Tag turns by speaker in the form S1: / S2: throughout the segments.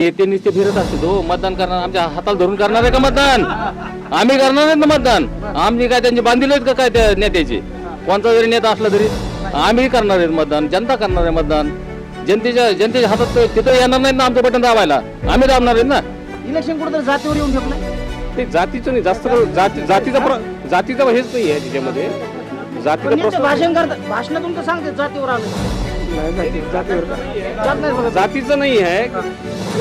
S1: ते नुसते फिरत असते तो मतदान करणार आमच्या हाताला धरून करणार आहे का मतदान? आम्ही करणार आहेत ना मतदान. आम्ही काय त्यांची बांधील आहेत का काय त्या नेत्याचे? कोणता जरी नेता असला तरी आम्ही करणार आहेत मतदान जनता करणार आहे मतदान. जनतेच्या जनतेच्या हातात तिथं येणार नाहीत ना आमचं बटन दाबायला. आम्ही दाबणार आहेत ना.
S2: इलेक्शन कुठेतरी जातीवर येऊन ठेवलंय
S3: ते जातीचं नाही जास्त जाती जातीचा जातीचा हेच नाही आहे त्याच्यामध्ये जातीचा
S2: भाषण करतात भाषणातून तर सांगते जातीवर आलं. नाही.
S3: जातीचं नाही आहे.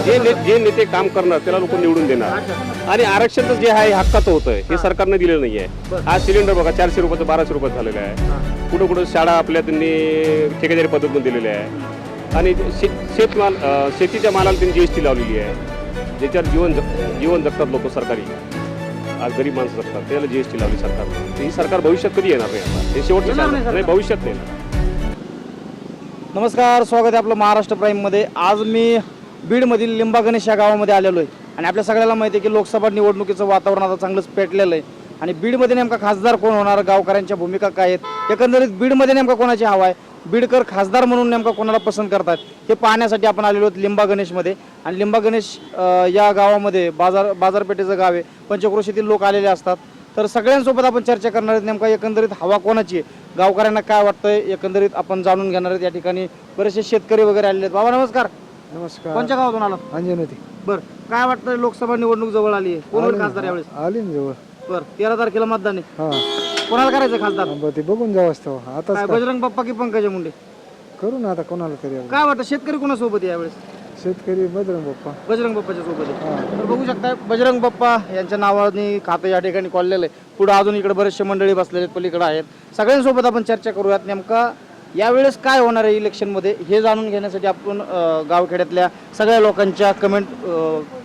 S3: जे ने, जे नेते काम करणार त्याला लोक निवडून देणार. आणि आरक्षण जे आहे हक्काचं होतं हे सरकारने दिलेलं नाही आहे आज सिलेंडर बघा चारशे रुपयाचं बाराशे रुपयात झालेलं आहे. कुठं कुठं शाळा आपल्या त्यांनी ठेकेदारी पद्धतीने दिलेल्या आहे. आणि शे शेतमाल शेतीच्या मालाला त्यांनी जी एस टी लावलेली आहे. ज्याच्यावर जीवन जग जीवन जगतात लोक सरकारी. आज गरीब माणसं जगतात त्याला जी एस टी लावली सरकारनं. ही सरकार भविष्यात कधी येणार नाही आता हे शेवटचं
S2: नाही
S3: भविष्यात नाही येणार.
S2: नमस्कार स्वागत आहे आपलं महाराष्ट्र प्राईममध्ये आज मी बीडमधील लिंबा गणेश या गावामध्ये आलेलो आहे. आणि आपल्या सगळ्याला माहिती आहे की लोकसभा निवडणुकीचं वातावरण आता चांगलंच पेटलेलं आहे. आणि बीडमध्ये नेमका खासदार कोण होणार गावकऱ्यांच्या भूमिका काय आहेत? एकंदरीत बीडमध्ये नेमका कोणाची हवा आहे? बीडकर खासदार म्हणून नेमका कोणाला पसंत करतात? हे पाहण्यासाठी आपण आलेलो आहोत लिंबा गणेशमध्ये. आणि लिंबा गणेश या गावामध्ये बाजार बाजारपेठेचं गाव आहे. पंचक्रोशीतील लोक आलेले असतात. तर सगळ्यांसोबत आपण चर्चा करणार आहेत. नेमका एकंदरीत हवा कोणाची आहे? गावकऱ्यांना काय वाटतंय? एकंदरीत आपण जाणून घेणार आहेत या ठिकाणी. बरेचसे शेतकरी वगैरे आलेले आहेत. बाबा नमस्कार.
S4: नमस्कार.
S2: कोणत्या गावातून आलात?
S4: अंजनवती
S2: बर. काय वाटतंय? लोकसभा निवडणूक जवळ आली आहे. कोण होईल खासदार यावेळेस?
S4: आली ना जवळ.
S2: बर. तेरा तारखेला मतदान आहे.
S4: हा.
S2: कोणाला करायचं खासदार?
S4: बरं ते बघून जाऊ असतो.
S2: काय
S4: आताच का-
S2: बजरंग बाप्पा की पंकजा मुंडे?
S4: करू ना आता कोणाला तरी.
S2: काय वाटतं? शेतकरी कोणासोबत आहे यावेळेस?
S4: शेतकरी बजरंग बाप्पा.
S2: बजरंग बाप्पाच्या सोबत आहे. तर बघू शकता बजरंग बाप्पा यांच्या नावाने खातं या ठिकाणी खोललेलं आहे पुढे अजून इकडे बरेचसे मंडळी बसलेले आहेत पलीकडे आहेत. सगळ्यांसोबत आपण चर्चा करूयात नेमका यावेळेस काय होणार आहे इलेक्शनमध्ये हे जाणून घेण्यासाठी आपण अं, गावखेड्यातल्या सगळ्या लोकांच्या कमेंट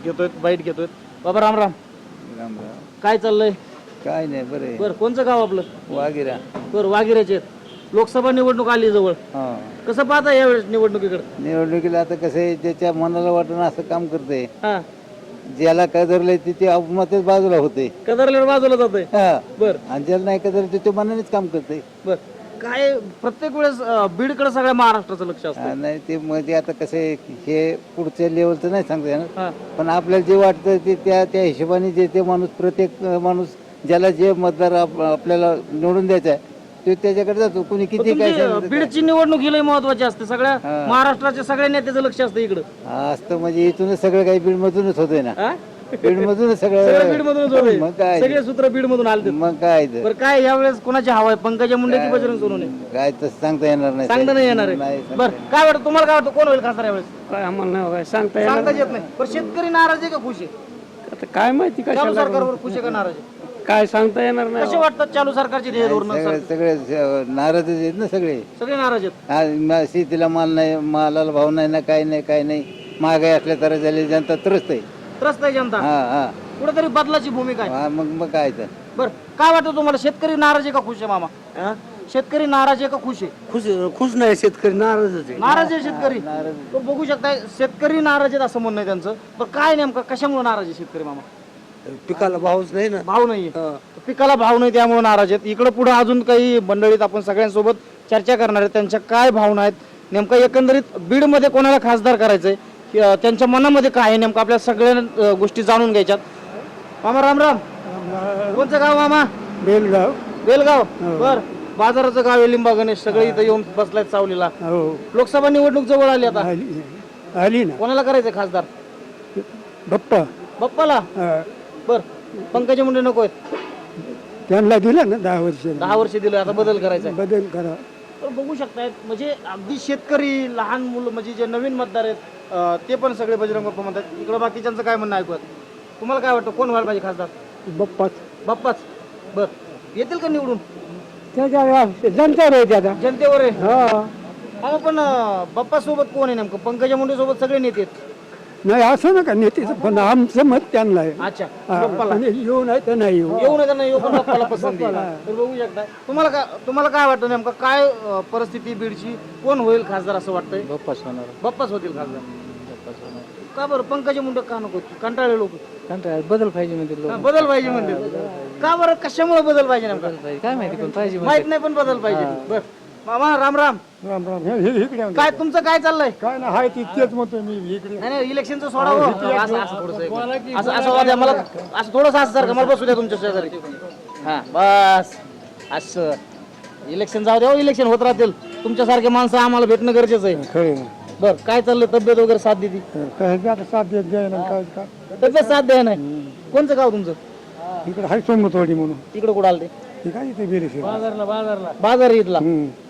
S2: घेतोय बाईट घेतोय. बाबा राम राम. काय चाललंय?
S4: काय नाही बरं
S2: बरं कोणचं गाव आपलं?
S4: वागिरा
S2: बरं वागिऱ्याचे आहेत. लोकसभा निवडणूक आली जवळ.
S4: हा.
S2: कसं पाहता यावेळेस निवडणुकीकडे?
S4: निवडणुकीला आता कसं आहे ज्याच्या मनाला वाटणं असं काम करते
S2: हा.
S4: ज्याला कदरलंय ते ते बाजूला होते
S2: कदरलेलं बाजूला जातोय.
S4: हा.
S2: बर.
S4: आणि ज्याला नाही कदर ते मनानेच काम करते
S2: बर. काय प्रत्येक वेळेस अं, बीडकडे सगळ्या महाराष्ट्राचं लक्ष असतं
S4: हा, नाही ते मध्ये आता कसं आहे हे पुढच्या लेवलचं नाही सांगता येणार.
S2: हा.
S4: पण आपल्याला जे वाटतं ते त्या त्या हिशोबाने जे ते माणूस प्रत्येक अं, माणूस ज्याला जे मतदार आप- आपल्याला निवडून द्यायचा आहे तो त्याच्याकडे जातो. कुणी किती काय
S2: तुमची, अं,
S4: सांगितलं
S2: बीडची निवडणूक ही लई महत्वाची असते. सगळ्या महाराष्ट्राच्या सगळ्या नेत्याचं लक्ष असतं इकडं.
S4: हा, असतं. म्हणजे इथूनच सगळं काही बीड मधूनच होतंय ना.
S2: हा?
S4: बीड मधूनच
S2: सगळं
S4: सगळं
S2: बीड मधूनच होते
S4: मग काय
S2: सगळे सूत्र बीड मधून आले
S4: मग काय ते?
S2: बरं काय यावेळेस कोणाची हवा आहे? पंकजा मुंडे की बजरंग सोनवणे?
S4: काय तसं सांगता येणार नाही.
S2: सांगता नाही येणार आहे.
S4: नाही
S2: बरं काय वाटतं? तुम्हाला काय वाटतं? कोण होईल खासदार यावेळेस?
S5: काय आम्हाला नाही सांगता येणार
S2: सांगताच येत नाही. पण शेतकरी नाराज आहे का खुश आहे?
S5: आता काय माहिती कशाला
S2: सरकारवर खुश आहे का नाराज आहे?
S5: काय सांगता येणार नाही
S2: कसे वाटतात चालू सरकारचे ध्येय धोरण
S4: सगळे सगळे स- नाराजच आहेत ना सगळे.
S2: सगळे नाराज आहेत.
S4: हा, म- शेतीला माल नाही मालाला भाव नाही ना काही नाही काही नाही. महागाई असल्या तर झाली जनता त्रस्त आहे.
S2: त्रस्त आहे जनता.
S4: हा हा.
S2: कुठेतरी बदलाची भूमिका आहे.
S4: हा मग मग काय तर.
S2: बर काय वाटतं तुम्हाला? शेतकरी नाराज आहे का खुश आहे मामा? शेतकरी नाराज आहे का खुश आहे?
S5: खुश खुश नाही शेतकरी नाराजच आहे.
S2: नाराज आहे शेतकरी. तो बघू शकताय शेतकरी नाराज आहेत असं म्हणणं आहे त्यांचं. पण काय नेमकं कशामुळे नाराज आहे शेतकरी मामा?
S5: पिकाला भावच नाही ना.
S2: भाव नाहीये. पिकाला भाव नाही त्यामुळे नाराज आहेत. इकडे पुढे अजून काही मंडळीत आपण सगळ्यांसोबत चर्चा करणार आहेत. त्यांच्या काय भावना आहेत? नेमकं एकंदरीत बीडमध्ये कोणाला खासदार करायचंय? त्यांच्या मनामध्ये काय आहे? नेमकं आपल्या सगळ्या गोष्टी जाणून घ्यायच्यात. मामा राम राम. कोणचं गाव मामा?
S5: बेलगाव.
S2: बेलगाव. बर. बाजाराचं गाव आहे लिंबा गणेश सगळे इथं येऊन बसलायत सावलीला.
S5: हो.
S2: लोकसभा निवडणूक जवळ आली आता.
S5: आली आली ना.
S2: कोणाला करायचंय खासदार?
S5: बाप्पा.
S2: बाप्पाला? बर. पंकजा मुंडे नको आहेत.
S5: त्यांना दिला ना दहा वर्ष.
S2: दहा वर्ष दिलं आता बदल करायचा आहे.
S5: बदल करा.
S2: तर बघू शकतायत म्हणजे अगदी शेतकरी लहान मुलं म्हणजे जे नवीन मतदार आहेत अं, ते पण सगळे बजरंग बाप्पा म्हणतात. इकडं बाकीच्यांचं काय म्हणणं ऐकूयात. तुम्हाला काय वाटतं कोण व्हायला पाहिजे खासदार?
S5: बाप्पाच.
S2: बाप्पाच. बर. येतील का निवडून?
S5: त्याच्या जनता रे त्याचा
S2: जनतेवर आहे?
S5: हा.
S2: हा पण बाप्पा सोबत कोण आहे नेमकं? पंकजा मुंडे सोबत सगळे नेते आहेत.
S5: नाही असं नका नेतेचं पण आमचं मत त्यांना आहे.
S2: अच्छा बाप्पाला
S5: म्हणजे येऊ नाही तर नाही येऊ.
S2: येऊ नका नाही येऊ पण बाप्पाला पसंत आहे. तर बघू शकता. तुम्हाला काय तुम्हाला काय वाटतं नेमकं? काय अं, परिस्थिती बीडची? कोण होईल खासदार असं वाटतंय?
S4: बाप्पाच होणार.
S2: बाप्पाच होतील खासदार. का बरं? पंकजा मुंडे का नको? कंटाळले लोक.
S4: बदल पाहिजे म्हणजे
S2: हा, बदल पाहिजे म्हणते का बरं? कशामुळे बदल पाहिजे नेमका?
S4: काय माहिती पण पाहिजे
S2: माहीत नाही पण बदल पाहिजे. बर. मामा राम राम.
S5: राम राम. हे- हे इकडे आणलं.
S2: काय तुमचं काय चाललंय?
S5: काय ना हाय ती तेच म्हणतोय मी इकडे.
S2: नाही नाही इलेक्शनचं सोडावं असं असं थोडंसं एक मिनिट. असं असं वाद्या मला असं थोडंसं असं सारखं मला बसू द्या तुमच्या शेजारी. हा बस. असं. इलेक्शन जाऊ द्या हो, इलेक्शन होत राहतील. तुमच्यासारखे माणसं आम्हाला भेटणं गरजेचं आहे.
S5: खरे
S2: बर काय चाललं तब्येत वगैरे साथ देते?
S5: काय बी आता साथ देत जाय ना काय काय?
S2: तब्येत साथ द्या नाही. कोणचं गाव तुमचं?
S5: इकडे हाय सोमतवाडी म्हणून.
S2: तिकडे कुठं आलं ते
S5: काय इथे बेरेशी
S2: बाजार इथला.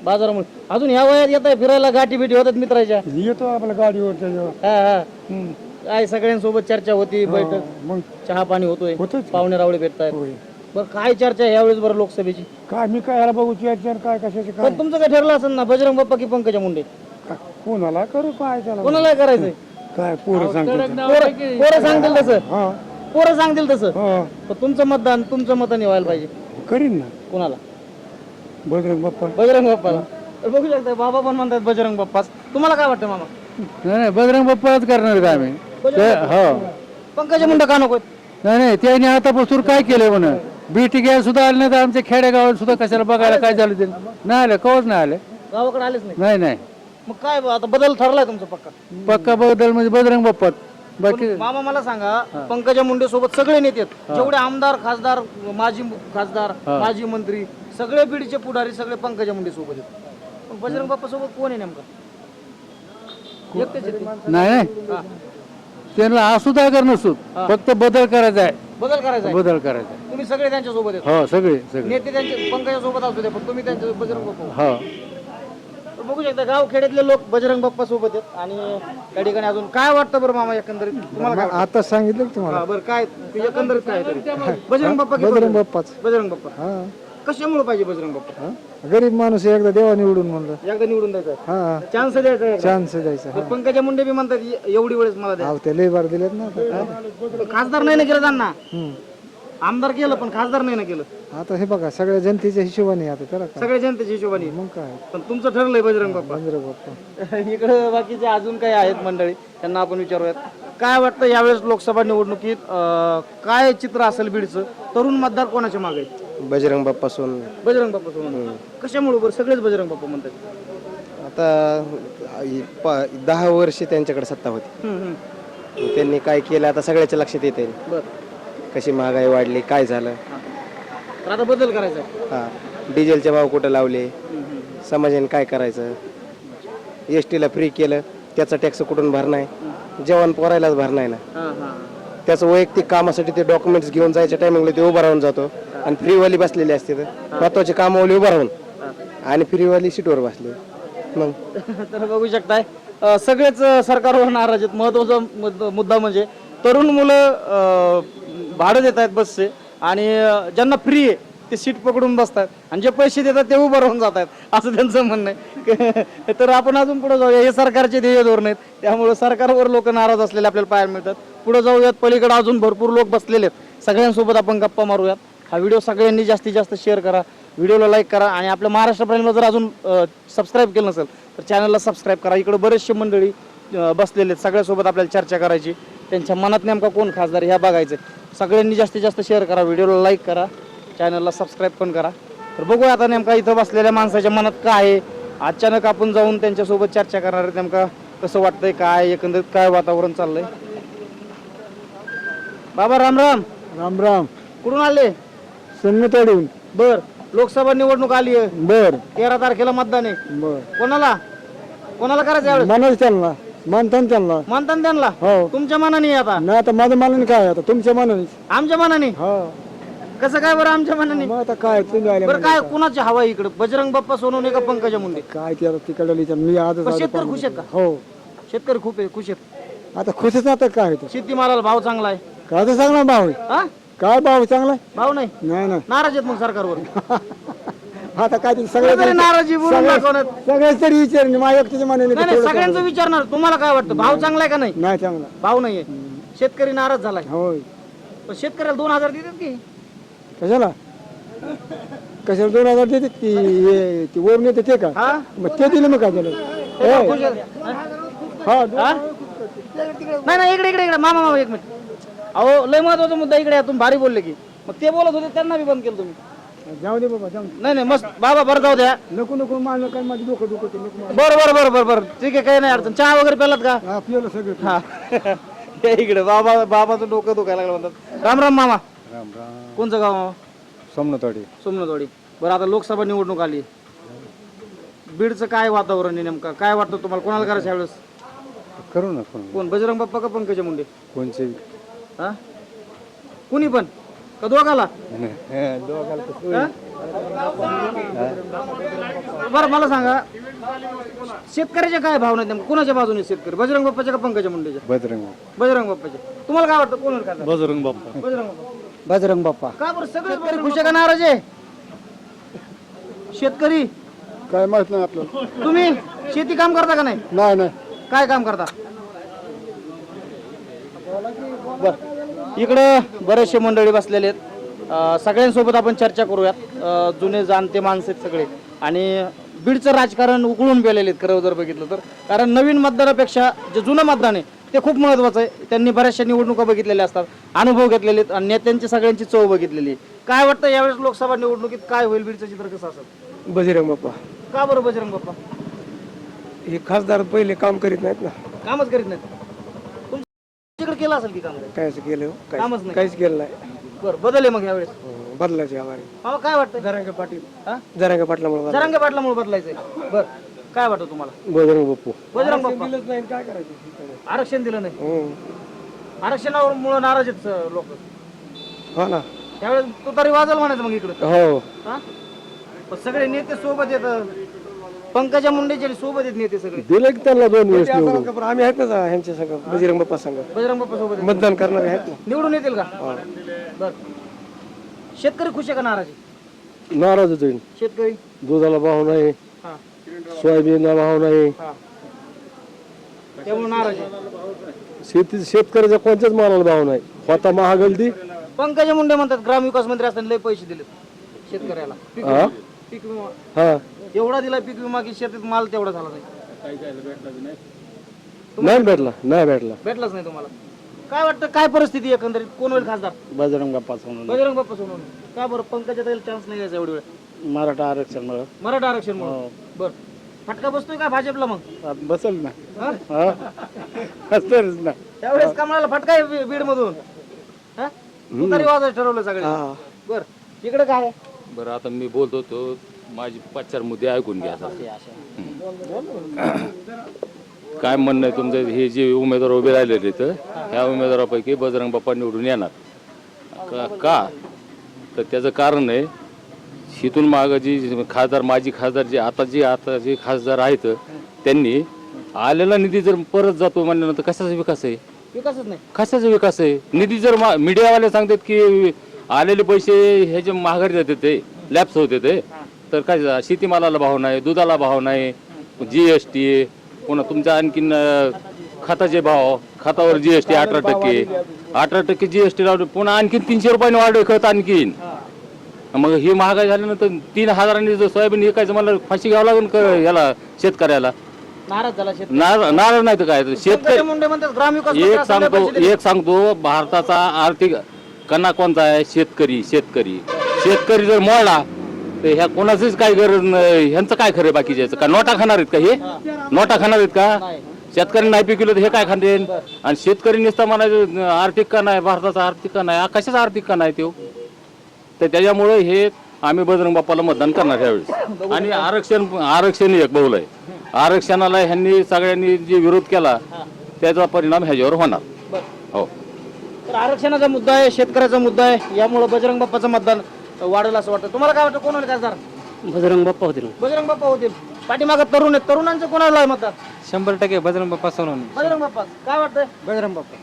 S2: बाजारामुळे. अजून ह्या वयात येत आहे फिरायला गाठी भेटी होतात मित्राच्या?
S5: येतो आपल्या गाडीवर त्याच्यावर.
S2: हा हा.
S5: हम्म.
S2: काय सगळ्यांसोबत चर्चा होती बैठक.
S5: मग?
S2: चहा पाणी होतोय.
S5: होतंच.
S2: पाहुणे रावळे भेटतायत.
S5: होय.
S2: बरं काय चर्चा आहे यावेळेस बरं लोकसभेची?
S5: काय मी काय याला बघू चर्चा काय कशाचे काय?
S2: पण तुमचं काय ठरलं असेल ना बजरंग बाप्पा की पंकजा मुंडे?
S5: कोणाला करू काय त्याला?
S2: कोणाला करायचंय?
S5: काय पोरं सांगतो
S2: पोरं पोरं सांगतील तसं?
S5: हा.
S2: पोरं सांगतील तसं?
S5: हा.
S2: पण तुमचं मतदान तुमचं मताने व्हायला पाहिजे.
S5: करीन ना.
S2: कोणाला?
S5: बजरंग बाप्पा.
S2: बजरंग बाप्पाला? तर बघू शकता बाबा पण म्हणतात बजरंग बाप्पाच. तुम्हाला काय वाटतं मामा?
S6: नाही नाही बजरंग बाप्पाच करणार का आम्ही. ते हो.
S2: पंकजा मुंडे का नको
S6: नाही नाही त्यांनी आतापासून काय केलंय म्हणून? बीटी गॅस सुद्धा आले नाही तर आमच्या खेडेगावात सुद्धा कशाला बघायला काय झालं ते? नाही आलं कवच नाही आले.
S2: गावाकडे आलेच नाही.
S6: नाही नाही.
S2: मग काय आता बदल ठरलाय तुमचा पक्का?
S6: पक्का बदल म्हणजे बजरंग बाप्पात बाकी
S2: पण मामा मला सांगा पंकजा मुंडे सोबत सगळे नेते आहेत. जेवढे आमदार खासदार माजी खासदार माजी मंत्री सगळे बीडचे पुढारी सगळे पंकजा मुंडे सोबत आहेत. पण बजरंग बाप्पा सोबत कोण आहे नेमका? एकटेच आहेत ते.
S6: नाही नाही.
S2: हा.
S6: त्यांना असू काय कर नसू फक्त बदल करायचा आहे.
S2: बदल करायचा आहे.
S6: बदल करायचा आहे.
S2: तुम्ही सगळे त्यांच्यासोबत आहेत.
S6: हो सगळे सगळे.
S2: नेते त्यांचे पंकजा सोबत असू द्या पण तुम्ही त्यांच्या बजरंग बाप्पा
S6: हो.
S2: बघू शकता गाव खेड्यातले लोक बजरंग बाप्पा सोबत आहेत आणि त्या ठिकाणी अजून काय वाटतं बरं मामा एकंदरीत? तुम्हाला काय वाटतं?
S5: आता सांगितलं की तुम्हाला?
S2: हा, बरं काय ते एकंदरीत काय तरी? बजरंग बाप्पा की
S5: बजरंग? बाप्पाच.
S2: बजरंग बाप्पा.
S5: हा.
S2: कशामुळे पाहिजे बजरंग बाप्पा?
S5: हा. गरीब माणूस आहे, एकदा देवा निवडून म्हणलं.
S2: एकदा निवडून द्यायचा
S5: हा.
S2: चान्स द्यायचा एकदा.
S5: चान्स द्यायचा
S2: पंकजा मुंडे बी म्हणतात "ए- एवढी वेळेस मला द्या.
S5: ते लय बार दिलेत ना आता.
S2: खासदार नाही ना केलं त्यांना?
S5: हम्म.
S2: आमदार केलं पण खासदार नाही ना केलं.
S5: आता हे बघा सगळ्या जनतेच्या हिशोबाने आता त्याला काय?
S2: सगळ्या जनतेच्या हिशोबाने.
S5: मग काय?
S2: पण तुमचं ठरलंय बजरंग बाप्पा.
S5: बजरंग बाप्पा.
S2: इकडे बाकीचे अजून काही आहेत मंडळी त्यांना आपण विचारूयात. काय वाटतं यावेळेस लोकसभा निवडणुकीत अं, काय चित्र असेल बीडचं? तरुण मतदार कोणाच्या मागे आहेत?
S7: बजरंग बाप्पा सोन
S2: बजरंग बाप्पा सोडून कशामुळे बरं? सगळेच बजरंग बाप्पा म्हणतात.
S7: आता इ- प- दहा वर्ष त्यांच्याकडे सत्ता होती.
S2: हम्म, हम्म.
S7: त्यांनी काय केलं आता सगळ्याच्या लक्षात येते
S2: बरं.
S7: कशी महागाई वाढली काय झालं?
S2: तर आता बदल करायचा आहे.
S7: हा डिझेलचे भाव कुठं लावले? समाजाने काय करायचं? एस टीला फ्री केलं त्याचा टॅक्स कुठून भरणार जेवण पोरायलाच भरणार ना?
S2: हां हां.
S7: त्याचं वैयक्तिक कामासाठी ते डॉक्युमेंट्स घेऊन जायच्या टायमिंगला ते उभं राहून जातो. आणि फ्रीवाली बसलेली असते तर महत्त्वाचे कामावली उभं राहून. आणि फ्रीवाली सीटवर बसले. मग?
S2: तर बघू शकताय. अ, सगळेच अ, सरकारवर नाराज आहेत. महत्त्वाचा मुद्द- मुद्दा म्हणजे तरुण मुलं अ, भाडं देत आहेत बसचे. आणि ज्यांना फ्री आहे ते सीट पकडून बसतात. आणि जे पैसे देतात ते उभं राहून जात आहेत असं त्यांचं म्हणणं आहे. तर आपण अजून पुढे जाऊया. हे सरकारचे ध्येय धोरण आहेत. त्यामुळे सरकारवर लोक नाराज असलेले आपल्याला पाहायला मिळतात. पुढे जाऊयात. पलीकडे अजून भरपूर लोक बसलेले आहेत. सगळ्यांसोबत आपण गप्पा मारूयात. हा व्हिडिओ सगळ्यांनी जास्तीत जास्त शेअर करा. व्हिडिओला लाईक करा. आणि आपल्या महाराष्ट्र प्राईमला जर अजून सबस्क्राईब केलं नसेल तर चॅनलला सबस्क्राईब करा. इकडे बरेचसे मंडळी बसलेले आहेत. सगळ्यासोबत आपल्याला चर्चा करायची. त्यांच्या मनात नेमका कोण खासदार ह्या बघायचं सगळ्यांनी जास्तीत जास्त शेअर करा व्हिडिओला लाईक करा चॅनलला सबस्क्राईब पण करा. तर बघूया आता नेमका इथं बसलेल्या माणसाच्या मनात काय आहे. अचानक आपण जाऊन त्यांच्यासोबत चर्चा करणार आहे नेमका कसं वाटतंय काय एकंदरीत काय वातावरण चाललंय. बाबा राम राम.
S5: राम राम.
S2: कुठून आले?
S5: सन्नतवाडीहून
S2: बर लोकसभा निवडणूक आली आहे.
S5: बर.
S2: तेरा तारखेला मतदान आहे.
S5: बर.
S2: कोणाला? कोणाला करायचं यावेळेस?
S5: मनाच त्यांना. मानतान त्यांना.
S2: म्हणतात त्यांना?
S5: हो.
S2: तुमच्या मनाने आता?
S5: नाही आता माझं मानाने काय आता तुमच्या मानाने.
S2: आमच्या मनाने?
S5: हो.
S2: कसं काय बरं आमच्या मनाने?
S5: मग आता काय तुम्ही आले
S2: बरं काय कुणाची हवा आहे इकडे? बजरंग बाप्पा सोनवणे का पंकजा मुंडे?
S5: काय ते आता तिकडे मी
S2: पण
S5: आलो
S2: शेतकरी. खुश आहेत का?
S5: हो.
S2: शेतकरी खूप आहे खुश आहेत.
S5: आता खुशच आता काय आहे ते.
S2: शेतीमालाला भाव चांगला आहे.
S5: काय तर चांगला भाव आहे?
S2: हा?
S5: काय भाव आहे चांगला?
S2: भाव नाही?
S5: नाही नाही.
S2: नाराज आहेत मग सरकारवर.
S5: आता काय ते
S2: नाराजी बोलून
S5: सगळ्याच तरी विचार माझ्या एकट्याच्या मानाने
S2: नाही
S5: तर
S2: नाही
S5: थोडं
S2: सगळ्यांचं विचारणार. तुम्हाला काय वाटतं? भाव चांगला आहे का नाही?
S5: नाही चांगला.
S2: भाव नाहीये. शेतकरी नाराज झालाय.
S5: होय.
S2: पण शेतकऱ्याला दोन हजार देतात की?
S5: कशाला? कशाला दोन हजार देते ती हे- ती वरून येते ते का?
S2: हा?
S5: मग ते दिलं मग काय झालं
S2: ते का खुश आहेत?
S5: हा
S2: हा? नाही नाही इकडे इकडे इकडे. मामा मामा एक मिनिट. अहो लय महत्त्वाचा मुद्दा इकडे आहे, तुम्ही भारी बोलले की. मग ते बोलत होते त्यांना बी बंद केलं तुम्ही.
S5: जाऊ दे बाबा जाऊ दे.
S2: नाही नाही मस्त. बाबा बरं जाऊ द्या.
S5: नको नको मानलं काय माझी डोकं नको मानलं.
S2: बरं बरं बरं बरं बरं. ठीक आहे काही नाही अडचण. चहा वगैरे पेलात का?
S5: हा सगळं
S2: हा. या इकडे बाबा बाबाचं डोकं दुखायला लागलं म्हणतात. राम राम मामा.
S6: राम राम.
S2: कोणचं गाव? मामा
S6: सोमनाथवाडी.
S2: सोमनाथवाडी. बरं आता लोकसभा निवडणूक आली. बीडचं काय वातावरण आहे नेमकं? काय वाटतं तुम्हाला? कोणाला करायचं यावेळेस
S6: करू ना कोण
S2: कोण? बजरंग बाप्पा का पंकजा मुंडे?
S6: कोणचे?
S2: हा? कुणी पण? का दोघाला? हा? बरं मला सांगा. शेतकऱ्याच्या काय भावना आहेत नेमकं? कोणाच्या बाजूने शेतकरी? बजरंग बाप्पाच्या का पंकजा मुंडेच्या?
S6: बजरंग
S2: बजरंग बाप्पाच्या. तुम्हाला काय वाटतं? कोण
S6: बजरंग बाप्पा.
S2: बजरंग बाप्पा.
S5: बजरंग बाप्पा.
S2: का बरं? सगळे शेतकरी खुश आहे का? नाराज आहे? शेतकरी?
S5: काय माहीत नाही आपल्याला.
S2: तुम्ही? शेती काम करता का नाही?
S5: नाही नाही.
S2: काय काम करता? बर. इकडं बरेचसे मंडळी बसलेले आहेत. सगळ्यांसोबत आपण चर्चा करूयात. जुने जाणते माणसं आहेत सगळे. आणि बीडचं राजकारण उकळून पेलेले आहेत खरं जर बघितलं तर. कारण नवीन मतदारापेक्षा जे जुनं मतदान आहे ते खूप महत्वाचं आहे. त्यांनी बऱ्याचशा निवडणुका बघितलेल्या असतात अनुभव घेतलेले आहेत आणि नेत्यांची सगळ्यांची चव बघितलेली आहे. काय वाटतं यावेळेस लोकसभा निवडणुकीत काय होईल बीडचं चित्र कसं असेल?
S7: बजरंग बाप्पा.
S2: का बरं बजरंग बाप्पा?
S7: हे खासदार पहिले काम करीत नाहीत ना.
S2: कामच करीत नाहीत. तुमच्याकडे केलं असेल की काम
S7: काय असं केलं
S2: कामच नाही.
S7: काहीच केलं नाही.
S2: बरं बदल आहे मग यावेळेस
S7: बदलायचे आम्हाला
S2: मामा काय वाटतं
S7: जरांगे पाटील.
S2: हा?
S7: जरांगे पाटलामुळे
S2: जरांगे पाटलामुळे बदलायचंय बर काय वाटतं तुम्हाला?
S7: बजरंग बाप्पू.
S2: बजरंग बाप्पा.
S7: नाही काय करायचं
S2: आरक्षण दिलं नाही. आरक्षणामुळे नाराज आहेत लोक.
S7: हो ना.
S2: त्यावेळेस तो तरी वाजल म्हणायचं मग इकडं.
S7: हो.
S2: हा? पण सगळे नेते सोबत येत पंकजा मुंडेचे सोबत आहेत नेते सगळे.
S7: दिलं की त्यांना दोन वेळेस निवडून. आम्ही आहेत ना ह्यांच्या संघ बजरंग बाप्पा संघ.
S2: बजरंग बाप्पा सोबत आहेत.
S7: मतदान करणारे आहेत ना.
S2: निवडून येतील का? बर. शेतकरी खुश आहे का नाराज आहे?
S7: नाराजच होईल
S2: शेतकरी?
S7: दुधाला भाव नाही.
S2: हा.
S7: सोयाबीनला भाव नाही.
S2: हा. त्यामुळे नाराज आहे.
S7: शेती शेतकऱ्याच्या कोणत्याच मालाला भाव नाही. होता महागल ती
S2: पंकजा मुंडे म्हणतात ग्रामविकास मंत्री असताना लय पैसे दिले शेतकऱ्याला. पीक विमा- पीक विमा.
S7: हा.
S2: एवढा दिला पीक विमा की शेतीत माल तेवढा झाला नाही.
S7: नाही. भेटला नाही भेटला.
S2: भेटलाच नाही तुम्हाला. काय वाटतं काय परिस्थिती एकंदरीत? कोण होईल खासदार?
S6: बजरंग बाप्पा म्हणून
S2: बजरंग बाप्पा सोडून. का बरं? पंकजा ताईला चान्स नाही घ्यायचा एवढी वेळ.
S6: मराठा आरक्षण मिळत
S2: मराठा आरक्षण म्हणून बर. फटका बसतोय का भाजपला मग?
S6: बसल ना.
S2: हा?
S6: ना.
S2: त्यावेळेस कमळाला फटका आहे बीड मधून तरी वाजायचं ठरवलं सगळे बर. इकडे काय आहे?
S1: बरं आता मी बोलतो तो माझी पाच चार मुद्दे ऐकून घ्या आता. काय म्हणणं आहे तुमचं? हे जे उमेदवार उभे राहिलेले तर ह्या उमेदवारापैकी बजरंग बाप्पा निवडून येणार. का का? तर त्याचं कारण आहे शिथून मागं जी खासदार माजी खासदार जे आता जे आता जे खासदार आहेत त्यांनी आलेला निधी जर परत जातो म्हणल्यानंतर कशाचा विकास आहे?
S2: विकासच नाही.
S1: कशाचा विकास आहे? निधी जर मा- मीडियावाले सांगतात की आलेले पैसे हे जे महागारी जाते ते लॅप्स होते ते. तर काय झा- शेतीमालाला भाव नाही दुधाला भाव नाही जी एस टी पुन्हा तुमच्या आणखीन अं, खताचे भाव खतावर जी एस टी अठरा टक्के. अठरा टक्के जी एस टी लावले पुन्हा आणखीन तीनशे रुपयाने वाढले खत आणखीन. मग ही महागाई झाल्यानंतर तीन हजारांनी जर सोयाबीन विकायचं मला फाशी घ्यावं लागेल का याला शेतकऱ्याला?
S2: नाराज झाला शेतकरी.
S1: नार नारळ नाही तर काय तर शेतकरी
S2: पंकजा मुंडे म्हणतात ग्रामविकास मंत्री
S1: एक सांगतो
S2: पैसे दिले.
S1: एक सांगतो भारताचा आर्थिक कणा कोणता आहे? शेतकरी शेतकरी. शेतकरी जर मोडला तर ह्या कोणाचीच काय गरज नाही. ह्यांचं काय खरं बाकीचे? याचं? का नोटा खाणार आहेत का हे? नोटा खाणार आहेत का? शेतकरी नाही पिकवलं तर हे काय खातील आणि शेतकरी नुसता म्हणायचं आर्थिक का नाही? भारताचा आर्थिक का नाही? कशाचा आर्थिक का नाही तो? तर त्याच्यामुळे हे आम्ही बजरंग बाप्पाला मतदान करणार यावेळेस आणि आरक्षण आरक्षण एक बहुल आहे. आरक्षणाला ह्यांनी सगळ्यांनी जे विरोध केला त्याचा परिणाम ह्याच्यावर होणार. हो.
S2: तर आरक्षणाचा मुद्दा आहे शेतकऱ्याचा मुद्दा आहे. यामुळे बजरंग बाप्पाचं मतदान वाढेल असं वाटतं. तुम्हाला काय वाटतं कोण होईल खासदार?
S6: बजरंग बाप्पा होतील.
S2: बजरंग बाप्पा होतील. पाठीमागं तरुण आहेत. तरुणांचं कोणाला आहे मतदान?
S6: शंभर टक्के बजरंग बाप्पा सोडून.
S2: बजरंग बाप्पा. काय वाटतंय?
S6: बजरंग बाप्पा.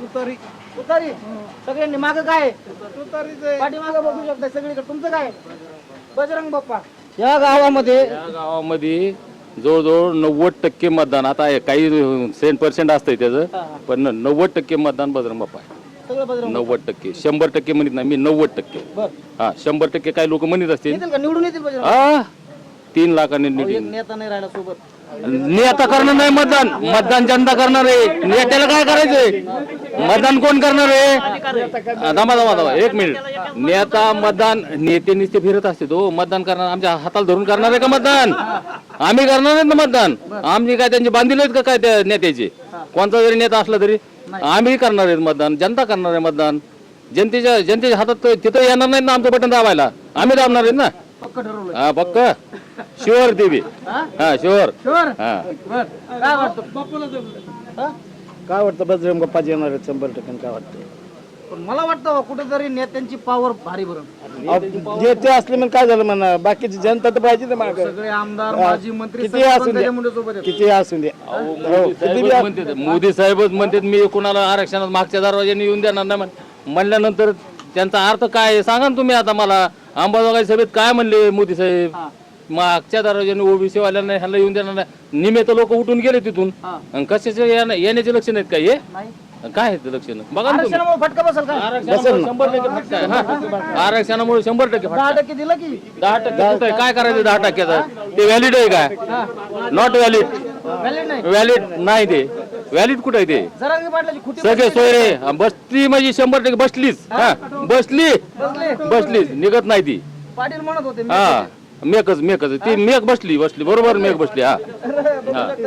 S2: तुतारी. तुतारी? सगळ्यांनी मागं काय आहे? पाठीमागं बघू शकता सगळीकडे. तुमचं काय आहे? बजरंग बाप्पा. या गावामध्ये
S1: या गावामध्ये जवळजवळ नव्वद टक्के मतदान आता आहे काही सेंट पर्सेंट असतंय त्याचं पण नव्वद टक्के मतदान बजरंग बाप्पा आहे.
S2: सगळं बजरंग
S1: नव्वद टक्के. शंभर टक्के म्हणत नाही मी नव्वद टक्के.
S2: बर.
S1: हा शंभर टक्के काही लोक म्हणत असतील.
S2: येतील का? निवडून येतील बजरंग
S1: आ तीन लाखांनी
S2: एक नेता नाही राहिला सोबत.
S1: नेता करणार नाही मतदान. मतदान जनता करणार आहे. नेत्याला काय करायचंय? मतदान कोण करणार आहे? दमा दमा दमा एक मिनिट. नेता मतदान नेते नेते फिरत असते तो हो. मतदान करणार आमच्या हाताला धरून करणार आहे का मतदान? आम्ही करणार नाही ना मतदान. आम्ही काय त्यांची बांधील आहेत का काय त्या नेत्याचे? कोणता जरी नेता असला तरी आम्ही करणार आहेत मतदान. जनता करणार आहे मतदान. जनतेच्या जनतेच्या हातात तिथं येणार नाही ना आमचं बटन दाबायला. आम्ही दाबणार आहेत ना?
S2: पक्क ठरवलं
S1: हा पक्क? शुअर देवी. हा? शुअर.
S2: शुअर?
S1: हा.
S2: काय वाटतं? हा?
S5: काय वाटतं बजरंग बाप्पा येणार आहेत शंभर टक्के काय वाटतं?
S2: पण मला वाटतं बा, कुठेतरी नेत्यांची पावर भारी भरून
S5: जे ते असले मग काय झालं म्हणा? बाकीची जनता तर पाहिजे ना मागं.
S2: सगळे आमदार माजी मंत्री
S5: किती असू
S2: आहेत.
S5: किती असू हो, किती बी
S1: साहेबच म्हणतात मोदी साहेबच म्हणतात मी कुणाला आरक्षणात मागच्या दरवाज्याने येऊन देणार नाही म्हण- म्हणल्यानंतर त्यांचा अर्थ काय आहे? सांगा ना तुम्ही आता मला. अंबाजोगाई सभेत काय म्हणले मोदी साहेब? मागच्या दरवाज्याने ओबीसी वाल्यांना ह्याला येऊन देणार नाही. निमे तर लोक उठून गेले तिथून. आणि कशाचे येण्या- येण्याचे लक्षण आहेत का हे. काय आहेत ते लक्षण बघा
S2: आरक्षणामुळे फटका बसेल का?
S1: आरक्षणामुळे शंभर टक्के फटका आहे, हा. आरक्षणामुळे शंभर टक्के फटका
S2: दहा टक्के दिलं की?
S1: दहा टक्के कुठं आहे? काय करायचं दहा टक्क्याचं? ते व्हॅलिड आहे काय नॉट व्हॅलिड
S2: व्हॅलिड नाही
S1: ते. व्हॅलिड कुठं आहे ते? सगळे सोयरे बसली म्हणजे शंभर टक्के बसलीच. हा? बसली.
S2: बसले?
S1: बसलीच. निघत नाही ती.
S2: पाटील म्हणत होते मी
S1: हा मेकच. मेकच ती मेक बसली बसली. बरोबर मेक बसली हा.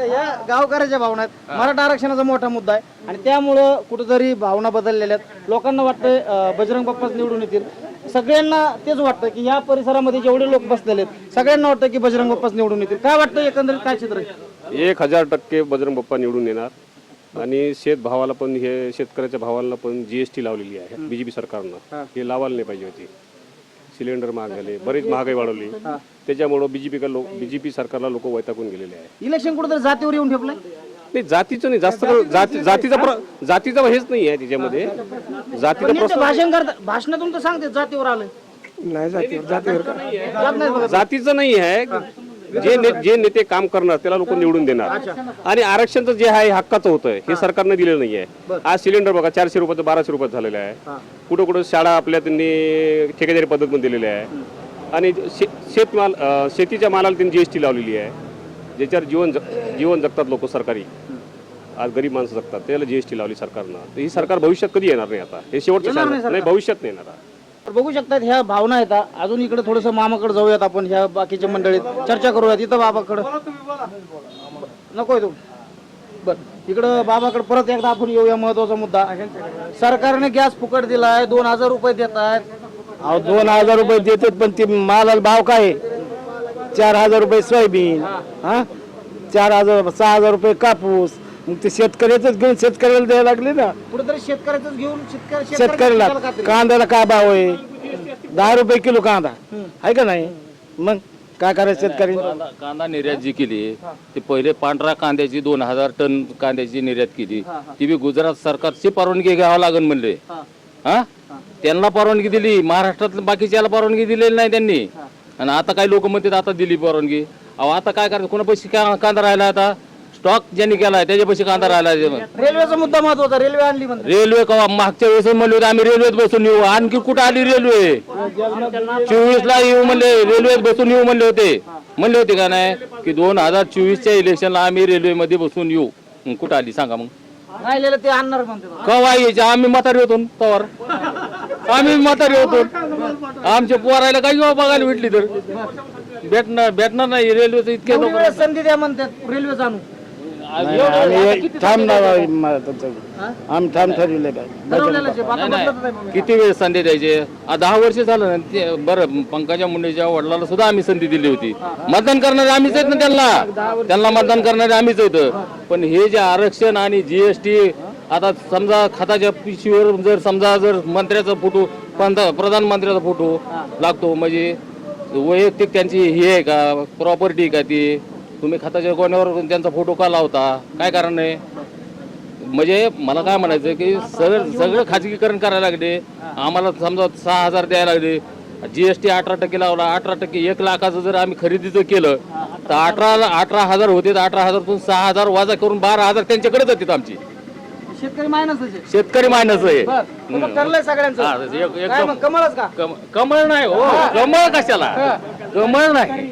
S2: या गावकऱ्याच्या भावना आहेत मराठा आरक्षणाचा मोठा मुद्दा आहे. आणि त्यामुळं कुठेतरी भावना बदललेल्या आहेत. लोकांना वाटतंय अं, बजरंग बाप्पाच निवडून येतील. सगळ्यांना तेच वाटतं की या परिसरामध्ये जेवढे लोक बसलेले आहेत सगळ्यांना वाटतं की बजरंग बाप्पाच निवडून येतील. काय वाटतं एकंदरीत? काय चित्र आहे?
S3: एक हजार टक्के बजरंग बाप्पा निवडून येणार. आणि शेत भावाला पण हे शेतकऱ्याच्या भावाला पण जीएसटी लावलेली आहे बीजेपी सरकारनं. हे. लावायला नाही पाहिजे होती. सिलेंडर महाग झाले बरीच महागाई वाढवली. त्याच्यामुळं बीजेपी का लोक बीजेपी सरकारला लोक वैतागून गेलेले आहे
S2: इलेक्शन कुठेतरी जातीवर येऊन ठेपलंय?
S3: नाही जातीचं नाही जास्त जाती जातीचा जातीचा हेच नाही आहे त्याच्यामध्ये. जातीचा
S2: भाषण करतात भाषणातून तर सांगते जातीवर आलंय.
S5: नाही जातीवर जातीवर.
S3: जातीचं नाही आहे. जे ने, जे नेते काम करणार त्याला लोक निवडून देणार. आणि आरक्षणचं जे आहे हक्काचं होतं हे सरकारने दिलेलं नाही आहे आज सिलेंडर बघा चारशे रुपयाचं बाराशे रुपयात झालेलं आहे. कुठं कुठं शाळा आपल्या त्यांनी ठेकेदारी पद्धत पण दिलेली आहे. आणि शे शेतमाल शेतीच्या मालाला त्यांनी जीएसटी लावलेली आहे. ज्याच्यावर जीवन ज- जीवन जगतात लोक सरकारी. आज गरीब माणसं जगतात. त्याला जीएसटी लावली सरकारनं. तर ही सरकार भविष्यात कधी येणार नाही आता? हे शेवटचं
S2: नाही
S3: भविष्यात नाही येणार.
S2: तर बघू शकतात ह्या भावना आहेत. अजून इकडे थोडस मामाकडे जाऊयात आपण ह्या बाकीच्या मंडळीत. चर्चा करूयात. इथं बाबाकडं. नकोय तू. बर. इकडं बाबाकडे परत एकदा आपण येऊया. महत्त्वाचा मुद्दा. सरकारने गॅस फुकट दिलाय. दोन हजार रुपये देत आहेत.
S5: अहो दोन हजार रुपये देतात पण ते मालाला भाव काय आहे? चार हजार रुपये सोयाबीन हा? चार हजार सहा हजार रुपये कापूस मग ते शेतकऱ्याच घेऊन शेतकऱ्याला द्यायला लागले ना.
S2: कुठेतरी शेतकऱ्याच घेऊन शेतकरी
S5: शेतकऱ्याला. कांद्याला काय भाव आहे? दहा रुपये किलो कांदा. आहे का नाही? मग काय करायचं शेतकरी?
S1: कांदा कांदा निर्यात जी केली ती पहिले पांढरा कांद्याची दोन हजार टन कांद्याची निर्यात केली. ती बी गुजरात सरकारची परवानगी घ्यावं लागेल म्हणले. हा. त्यांना परवानगी दिली. महाराष्ट्रात बाकीच्याला परवानगी दिलेली नाही त्यांनी. आणि आता काही लोक म्हणतात आता दिली परवानगी. अहो आता काय करायचं? कोणा पैसे कांदा राहिला आता? स्टॉक ज्यांनी केलाय त्याच्या पैसे कांदा राहिला
S2: रेल्वेचा मुद्दा महत्त्वाचा रेल्वे आणली म्हणते.
S1: रेल्वे कवा मागच्या वेळेस म्हणले होते आम्ही रेल्वेत बसून येऊ. आणखी कुठं आली रेल्वे चोवीस ला येऊ म्हणले रेल्वेत बसून येऊ म्हणले होते. म्हणले होते का नाही की दोन हजार चोवीसच्या इलेक्शनला आम्ही रेल्वेमध्ये बसून येऊ. मग कुठं आली सांगा मग.
S2: राहिलेलं ते आणणार म्हणते
S1: कवा यायचे? आम्ही म्हातारी होतो तवर. आम्ही म्हातारी होतो. आमच्या पोरायला काही जेव्हा बघायला भेटली तर? भेटणार भेटणार नाही रेल्वेचं इतके
S2: संधी द्या म्हणतात रेल्वे जाणू
S5: आम्ही आम्ही ठरवले काय.
S1: किती वेळ संधी द्यायचे? आ, दहा वर्ष झालं ना ते बरं पंकजा मुंडेच्या वडिलाला सुद्धा आम्ही संधी दिली होती. मतदान करणारे आम्हीच आहेत ना त्यांना. त्यांना मतदान करणारे आम्हीच आहेत पण हे जे आरक्षण आणि जीएसटी आता समजा खताच्या पिशवीवर जर समजा जर मंत्र्याचा फोटो पंत- प्रधानमंत्र्याचा फोटो लागतो म्हणजे वैयक्तिक त्यांची हे आहे का प्रॉपर्टी का ती? तुम्ही खताच्या गोण्यावर त्यांचा फोटो का लावता? काय कारण आहे? म्हणजे मला काय म्हणायचं की सगळं सगळं खाजगीकरण करायला लागले. आम्हाला समजा सहा हजार द्यायला लागले. जीएसटी अठरा टक्के लावला. अठरा टक्के एक लाखाचं जर आम्ही खरेदीचं केलं तर अठरा अठरा हजार होते तर अठरा हजारतून सहा हजार वाजा करून बारा हजार त्यांच्याकडे जातात आमची.
S2: शेतकरी मायनस आहे.
S1: शेतकरी मायनस आहे.
S2: बर मग ठरलंय
S1: हा,
S2: सगळ्यांचं
S1: एक-
S2: काय
S1: एकदम
S2: मग कमळच का?
S1: कम- कमळ नाही हो कमळ कशाला? कमळ नाही.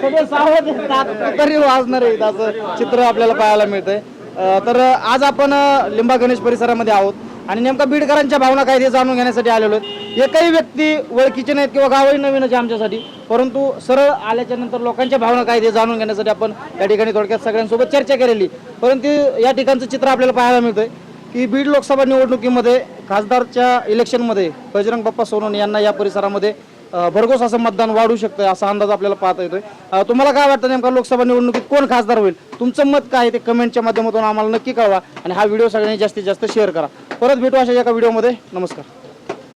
S2: सगळे सावध आहेत. तरी वाजणार आहे असं चित्र आपल्याला पाहायला मिळतंय. अं, तर आज आपण अं, लिंबा गणेश परिसरामध्ये आहोत. आणि नेमका बीडकरांच्या भावना काय ते जाणून घेण्यासाठी आलेलो आहेत. एकही व्यक्ती ओळखीचे नाहीत किंवा गावही नवीनच आहे आमच्यासाठी परंतु सरळ आल्याच्यानंतर लोकांच्या भावना काय ते जाणून घेण्यासाठी आपण या ठिकाणी थोडक्यात सगळ्यांसोबत चर्चा केलेली. परंतु या ठिकाणचं चित्र आपल्याला पाहायला मिळतंय की बीड लोकसभा निवडणुकीमध्ये खासदारच्या इलेक्शनमध्ये बजरंग बाप्पा सोनवणे यांना या परिसरामध्ये भरघोस असं मतदान वाढू शकतं असा अंदाज आपल्याला पाहता येतोय. तुम्हाला काय वाटतं नेमका लोकसभा निवडणुकीत कोण खासदार होईल? तुमचं मत काय ते कमेंटच्या माध्यमातून आम्हाला नक्की कळवा आणि हा व्हिडिओ सगळ्यांनी जास्तीत जास्त शेअर करा. परत भेटू अशा एका व्हिडिओमध्ये. नमस्कार.